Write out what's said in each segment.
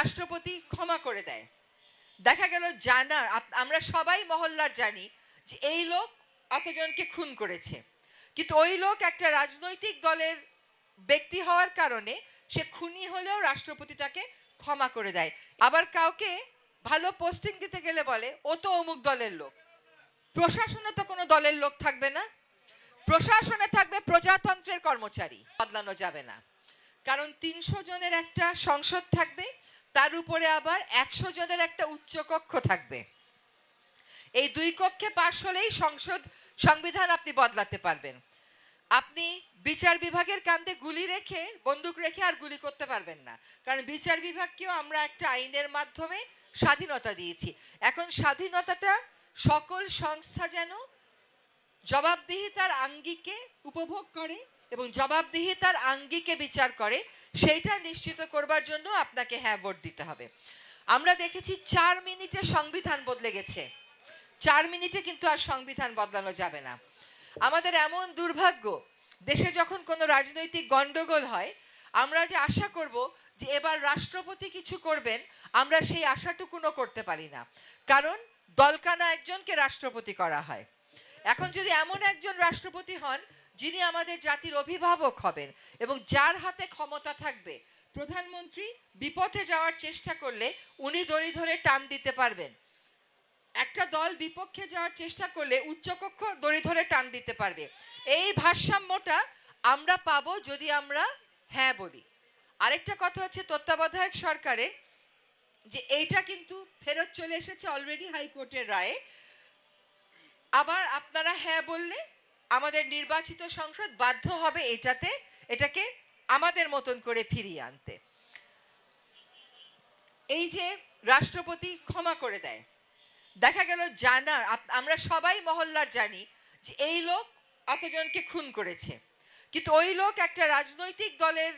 রাষ্ট্রপতি ক্ষমা করে দেয়। দেখা গেল জানার আমরা সবাই মহল্লার জানি যে এই লোক এতজনকে খুন করেছে। কিন্তু ওই লোক একটা রাজনৈতিক দলের ব্যক্তি হওয়ার কারণে সে খুনি হলেও রাষ্ট্রপতি তাকে ক্ষমা করে দেয়। আবার কাউকে ভালো পোস্টিং দিতে গেলে বলে, ও তো অমুক দলের লোক। প্রশাসনে তো কোনো দলের লোক থাকবে না। প্রশাসনে থাকবে প্রজাতন্ত্রের কর্মচারী। বদলানো যাবে না। কারণ তিনশো জনের একটা সংসদ থাকবে, তার উপরে আবার একশো জনের একটা উচ্চকক্ষ থাকবে। এই দুই কক্ষে পাশ হলেই সংসদ, সংবিধান আপনি বদলাতে পারবেন। আপনি বিচার বিভাগের কান্দে গুলি রেখে, বন্দুক রেখে আর গুলি করতে পারবেন না। কারণ বিচার বিভাগকেও আমরা একটা আইনের মাধ্যমে স্বাধীনতা দিয়েছি। এখন স্বাধীনতাটা সকল সংস্থা যেন জবাবদিহিতার আঙ্গিকে উপভোগ করে এবং জবাবদিহিতার আঙ্গিকে বিচার করে, সেইটা নিশ্চিত করবার জন্য আপনাকে হ্যাঁ ভোট দিতে হবে। আমরা দেখেছি চার মিনিটে সংবিধান বদলে গেছে। চার মিনিটে কিন্তু আর সংবিধান বদলানো যাবে না। আমাদের এমন দুর্ভাগ্য, দেশে যখন কোনো রাজনৈতিক গন্ডগোল হয়, আমরা যে আশা করব যে এবার রাষ্ট্রপতি কিছু করবেন, আমরা সেই আশাটুকুনও করতে পারি না। কারণ দলকানা একজনকে রাষ্ট্রপতি করা হয়। এখন যদি এমন একজন রাষ্ট্রপতি হন যিনি আমাদের জাতির অভিভাবক হবেন এবং যার হাতে ক্ষমতা থাকবে, প্রধানমন্ত্রী বিপথে যাওয়ার চেষ্টা করলে উনি দড়ি ধরে টান দিতে পারবেন। একটা দল বিপক্ষে যাওয়ার চেষ্টা করলে উচ্চকক্ষ দড়ি ধরে টান দিতে পারবে। এই ভারসাম্যটা আমরা পাবো যদি আমরা হ্যাঁ বলি। আরেকটা কথা হচ্ছে তত্ত্বাবধায়ক সরকারের, যে এইটা কিন্তু ফেরত চলে এসেছে অলরেডি হাইকোর্টের রায়ে। আবার আপনারা হ্যাঁ বললে আমাদের নির্বাচিত সংসদ বাধ্য হবে এটাতে, এটাকে আমাদের মতন করে ফিরিয়ে আনতে। এই যে রাষ্ট্রপতি ক্ষমা করে দেয়, দেখা গেল জানার আমরা সবাই মহল্লার জানি যে এই লোক এতজনকে খুন করেছে। কিন্তু ওই লোক একটা রাজনৈতিক দলের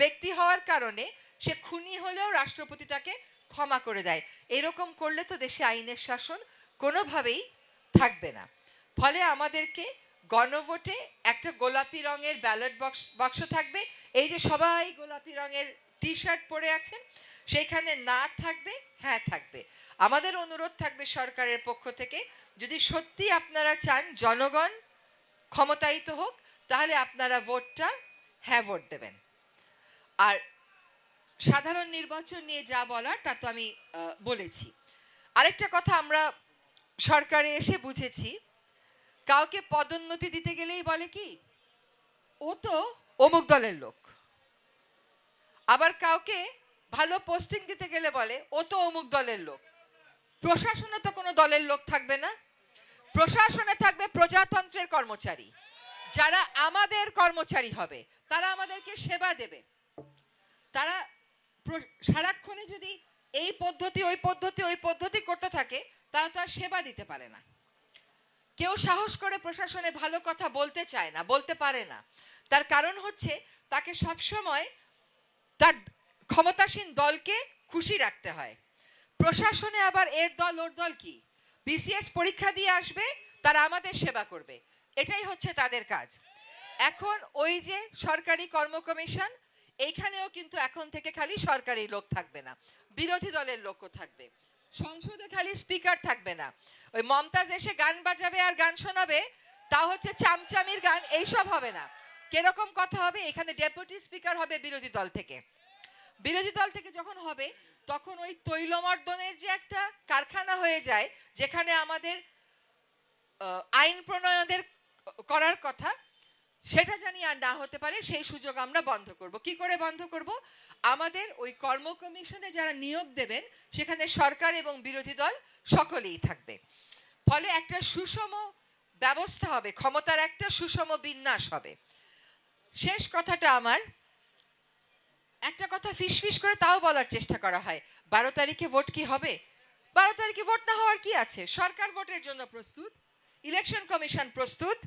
ব্যক্তি হওয়ার কারণে সে খুনি হলেও রাষ্ট্রপতি তাকে ক্ষমা করে দেয়। এরকম করলে তো দেশে আইনের শাসন কোনোভাবেই থাকবে না। ফলে আমাদেরকে গণভোটে একটা গোলাপি রঙের ব্যালট বক্স, বাক্স থাকবে। এই যে সবাই গোলাপি রঙের টি শার্ট পরে আছেন, সেখানে না থাকবে হ্যাঁ থাকবে। আমাদের অনুরোধ থাকবে সরকারের পক্ষ থেকে, যদি সত্যি আপনারা চান জনগণ ক্ষমতায়িত হোক, তাহলে আপনারা ভোটটা হ্যাঁ ভোট দেবেন। আর সাধারণ নির্বাচন নিয়ে যা বলার, তা তো আমি বলেছি। আরেকটা কথা আমরা সরকারে এসে বুঝেছি কাউকে পদোন্নতি দিতে গেলেই বলে কি? ও তো অমুক দলের লোক। আবার কাউকে ভালো পোস্টিং দিতে গেলে বলে, ও তো অমুক দলের লোক। প্রশাসনে তো কোনো দলের লোক থাকবে না। প্রশাসনে থাকবে প্রজাতন্ত্রের কর্মচারী। যারা আমাদের কর্মচারী হবে, তারা আমাদেরকে সেবা দেবে। তারা সারাক্ষণে যদি এই পদ্ধতি, ওই পদ্ধতি ওই পদ্ধতি করতে থাকে, তারা তো আর সেবা দিতে পারে না। কেউ সাহস করে প্রশাসনে ভালো কথা বলতে চায় না, বলতে পারে না। তার কারণ হচ্ছে তাকে সবসময় তার ক্ষমতাসীন দলকে খুশি রাখতে হয়। প্রশাসনে আবার এর দল, ওর দল কি? বিসিএস পরীক্ষা দিয়ে আসবে, তারা আমাদের সেবা করবে। এটাই হচ্ছে তাদের কাজ। এখন ওই যে সরকারি কর্ম কমিশন এইখানেও কিন্তু এখন থেকে খালি সরকারি লোক থাকবে না, বিরোধী দলের লোকও থাকবে। সংসদে খালি স্পিকার থাকবে না। ওই মমতাজ এসে গান বাজাবে আর গান শোনাবে, তা হচ্ছে চামচামির গান, এইসব হবে না। কীরকম কথা হবে? এখানে ডেপুটি স্পিকার হবে বিরোধী দল থেকে। বিরোধী দল থেকে যখন হবে, তখন ওই তৈলমর্দনের যে একটা কারখানা হয়ে যায়, যেখানে আমাদের আইন প্রণয়নের করার কথা সেটা জানি আর না হতে পারে, সেই সুযোগ আমরা বন্ধ করব। কি করে বন্ধ করব? আমাদের ওই কর্ম কমিশনে যারা নিয়োগ দেবেন, সেখানে সরকার এবং বিরোধী দল সকলেই থাকবে। ফলে একটা সুষম ব্যবস্থা হবে, ক্ষমতার একটা সুষম বিন্যাস হবে। শেষ কথাটা আমার, একটা কথা ফিসফিস করে তাও বলার চেষ্টা করা হয়, বারো তারিখে ভোট কি হবে? বারো তারিখে ভোট না হওয়ার কি আছে? সরকার ভোটের জন্য প্রস্তুত, ইলেকশন কমিশন প্রস্তুত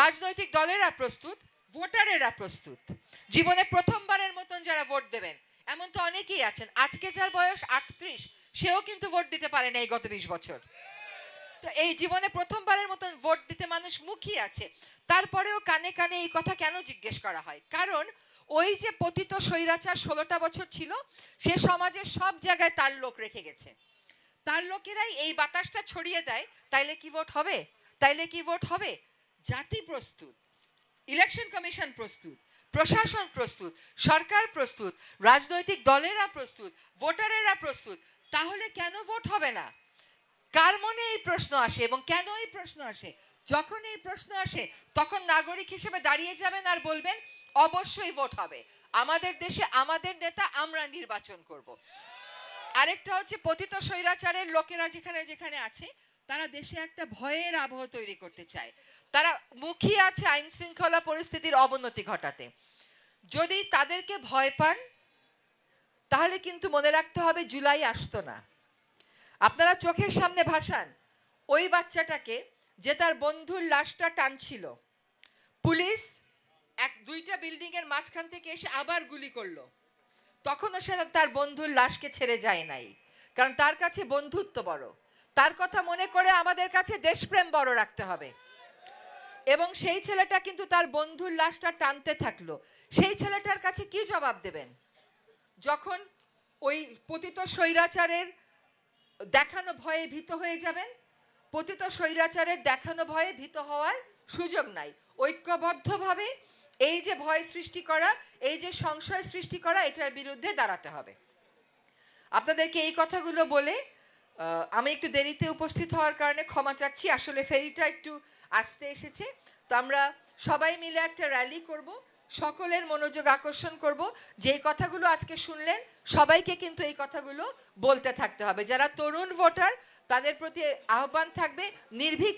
রাজনৈতিক দলেরা প্রস্তুত, ভোটারেরা প্রস্তুত। জীবনে প্রথমবারের মতন যারা ভোট দেবেন, এমন তো অনেকেই আছেন। আজকে যার বয়স আটত্রিশ, সেও কিন্তু ভোট দিতে পারে না এই গত বিশ বছর। তো এই জীবনে প্রথমবারের মতন ভোট দিতে মানুষ মুখিয়ে আছে। তারপরেও কানে কানে এই কথা কেন জিজ্ঞেস করা হয়? কারণ ওই যে পতিত স্বৈরাচার ষোলোটা বছর ছিল, সে সমাজের সব জায়গায় তার লোক রেখে গেছে। তার লোকেরাই এই বাতাসটা ছড়িয়ে দেয়, তাইলে কি ভোট হবে? তাইলে কি ভোট হবে? জাতি প্রস্তুত ইলেকশন কমিশন প্রস্তুত, প্রশাসন প্রস্তুত, সরকার প্রস্তুত, রাজনৈতিক দলেরা প্রস্তুত, ভোটারেরা প্রস্তুত, তাহলে কেন ভোট হবে না? কার মনে এই প্রশ্ন আসে এবং কেন এই প্রশ্ন আসে? যখন এই প্রশ্ন আসে, তখন নাগরিক হিসেবে দাঁড়িয়ে যাবেন আর বলবেন, অবশ্যই ভোট হবে। আমাদের দেশে আমাদের নেতা আমরা নির্বাচন করব। আরেকটা হচ্ছে পতিত স্বৈরাচারের লোকেরা যেখানে যেখানে আছে তারা দেশে একটা ভয়ের আবহ তৈরি করতে চায়। তারা মুখিয়ে আছে আইন শৃঙ্খলা পরিস্থিতির অবনতি ঘটাতে। যদি তাদেরকে ভয় পান, তাহলে কিন্তু মনে রাখতে হবে জুলাই আসতো না। আপনারা চোখের সামনে ভাসান, ওই বাচ্চাটাকে যে তার বন্ধুর লাশটা টানছিল। পুলিশ এক দুইটা বিল্ডিং এর মাঝখান থেকে এসে আবার গুলি করল। তখনও সে তার বন্ধুর লাশকে ছেড়ে যায় নাই, কারণ তার কাছে বন্ধুত্ব বড়। তার কথা মনে করে আমাদের কাছে দেশপ্রেম বড় রাখতে হবে। এবং সেই ছেলেটা কিন্তু তার বন্ধুর লাশটা টানতে থাকল। সেই ছেলেটার কাছে কি জবাব দেবেন? যখন ওই পতিত স্বৈরাচারের দেখানো ভয়ে ভীত হয়ে যাবেন, পতিত স্বৈরাচারের দেখানো ভয়ে ভীত হওয়ার সুযোগ নাই। ঐক্যবদ্ধভাবে এই যে ভয় সৃষ্টি করা, এই যে সংশয় সৃষ্টি করা, এটার বিরুদ্ধে দাঁড়াতে হবে। আপনাদেরকে এই কথাগুলো বলে আমি একটু দেরিতে উপস্থিত হওয়ার কারণে ক্ষমা চাচ্ছি। আসলে ফেরিটা একটু আসতে এসেছে। তো আমরা সবাই মিলে একটা র্যালি করব, সকলের মনোযোগ আকর্ষণ করব। যে কথাগুলো আজকে শুনলেন, সবাইকে কিন্তু এই কথাগুলো বলতে থাকতে হবে। যারা তরুণ ভোটার, তাদের প্রতি আহ্বান থাকবে, নির্ভীক